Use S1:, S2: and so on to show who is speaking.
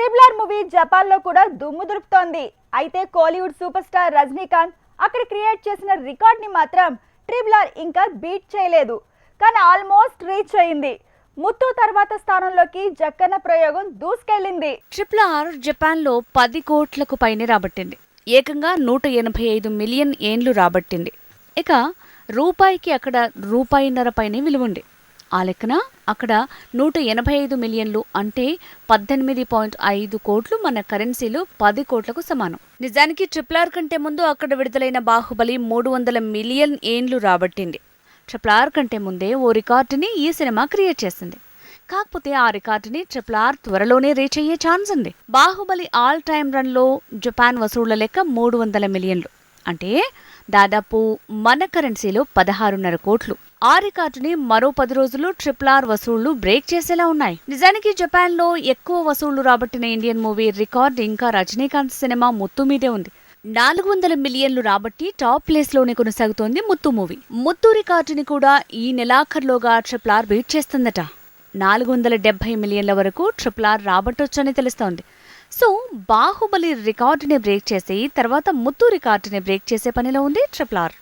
S1: Triple R movie జపాన్లో కూడా దుమ్ము దులుపుతోంది. అయితే కోలీవుడ్ సూపర్ స్టార్ రజనీకాంత్ అక్కడ క్రియేట్ చేసిన రికార్డ్ని మాత్రం ట్రిపుల్ ఆర్ ఇంకా బీట్ చేయలేదు. కానీ ఆల్మోస్ట్ రీచ్ అయింది. ముత్తు తర్వాత స్థానంలోకి జక్కన్న ప్రయోగం దూసుకెళ్ళింది.
S2: ట్రిపుల్ ఆర్ జపాన్లో పది కోట్లకు పైనే రాబట్టింది. ఏకంగా నూట ఎనభై ఐదు మిలియన్ ఏండ్లు రాబట్టింది. ఇక రూపాయికి అక్కడ రూపాయిన్నర పైనే విలువండి ఆ లెక్కన అక్కడ నూట ఎనభై ఐదు మిలియన్లు అంటే పద్దెనిమిది పాయింట్ ఐదు కోట్లు మన కరెన్సీలో పది కోట్లకు సమానం. నిజానికి ట్రిపుల్ ఆర్ కంటే ముందు అక్కడ విడుదలైన బాహుబలి మూడు వందల మిలియన్ ఏండ్లు రాబట్టింది. ట్రిపుల్ ఆర్ కంటే ముందే ఓ రికార్డుని ఈ సినిమా క్రియేట్ చేసింది. కాకపోతే ఆ రికార్డుని ట్రిపుల్ ఆర్ త్వరలోనే రీచ్ అయ్యే ఛాన్స్ ఉంది. బాహుబలి ఆల్ టైమ్ రన్లో జపాన్ వసూళ్ళ లెక్క మూడు వందల మిలియన్లు. అంటే దాదాపు మన కరెన్సీలో పదహారున్నర కోట్లు. ఆ రికార్డుని మరో పది రోజులు ట్రిపుల్ ఆర్ వసూళ్ళు బ్రేక్ చేసేలా ఉన్నాయి. నిజానికి జపాన్లో ఎక్కువ వసూళ్ళు రాబట్టిన ఇండియన్ మూవీ రికార్డ్ ఇంకా రజనీకాంత్ సినిమా ముత్తు మీదే ఉంది. నాలుగు వందల మిలియన్లు రాబట్టి టాప్ ప్లేస్లోనే కొనసాగుతోంది ముత్తు మూవీ. ముత్తు రికార్డుని కూడా ఈ నెలాఖరులోగా ట్రిపుల్ ఆర్ బీట్ చేస్తుందట. నాలుగు వందల డెబ్బై మిలియన్ల వరకు ట్రిపుల్ ఆర్ రాబట్టొచ్చని తెలుస్తోంది. సో బాహుబలి రికార్డుని బ్రేక్ చేసి తర్వాత ముత్తు రికార్డుని బ్రేక్ చేసే పనిలో ఉంది ట్రిపుల్ ఆర్